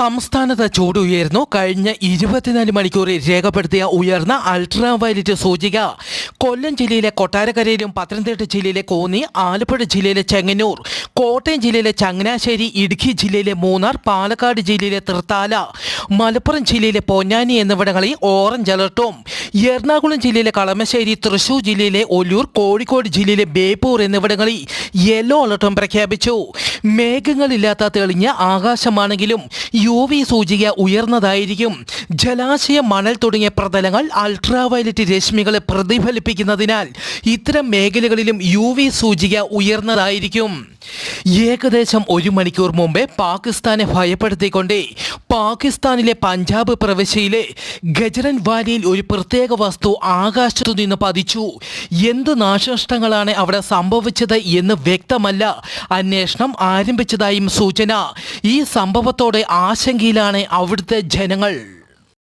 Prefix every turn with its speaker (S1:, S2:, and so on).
S1: സംസ്ഥാനത്ത് ചൂട് ഉയർന്നു. കഴിഞ്ഞ ഇരുപത്തിനാല് മണിക്കൂറിൽ രേഖപ്പെടുത്തിയ ഉയർന്ന അൾട്രാ വയലറ്റ് സൂചിക. കൊല്ലം ജില്ലയിലെ കൊട്ടാരക്കരയിലും പത്തനംതിട്ട ജില്ലയിലെ കോന്നി ആലപ്പുഴ ജില്ലയിലെ ചെങ്ങന്നൂർ കോട്ടയം ജില്ലയിലെ ചങ്ങനാശ്ശേരി ഇടുക്കി ജില്ലയിലെ മൂന്നാർ പാലക്കാട് ജില്ലയിലെ തൃത്താല മലപ്പുറം ജില്ലയിലെ പൊന്നാനി എന്നിവിടങ്ങളിൽ ഓറഞ്ച് അലർട്ടും. എറണാകുളം ജില്ലയിലെ കളമശ്ശേരി തൃശൂർ ജില്ലയിലെ ഒല്ലൂർ കോഴിക്കോട് ജില്ലയിലെ ബേപ്പൂർ എന്നിവിടങ്ങളിൽ യെല്ലോ അലർട്ടും പ്രഖ്യാപിച്ചു. മേഘങ്ങളില്ലാത്ത തെളിഞ്ഞ ആകാശമാണെങ്കിലും യു വി സൂചിക ഉയർന്നതായിരിക്കും. ജലാശയ മണൽ തുടങ്ങിയ പ്രതലങ്ങൾ അൾട്രാവയലറ്റ് രശ്മികളെ പ്രതിഫലിപ്പിക്കുന്നതിനാൽ ഇത്തരം മേഖലകളിലും യു സൂചിക ഉയർന്നതായിരിക്കും. ഏകദേശം ഒരു മണിക്കൂർ മുമ്പേ പാകിസ്ഥാനെ ഭയപ്പെടുത്തിക്കൊണ്ട് പാകിസ്ഥാനിലെ പഞ്ചാബ് പ്രവിശ്യയിലെ ഗജറൻ വാലിയിൽ ഒരു പ്രത്യേക വസ്തു ആകാശത്തു നിന്ന് പതിച്ചു. എന്ത് നാശനഷ്ടങ്ങളാണ് അവിടെ സംഭവിച്ചത് എന്ന് വ്യക്തമല്ല. അന്വേഷണം ആരംഭിച്ചതായും സൂചന. ഈ സംഭവത്തോടെ ആശങ്കയിലാണ് അവിടുത്തെ ജനങ്ങൾ.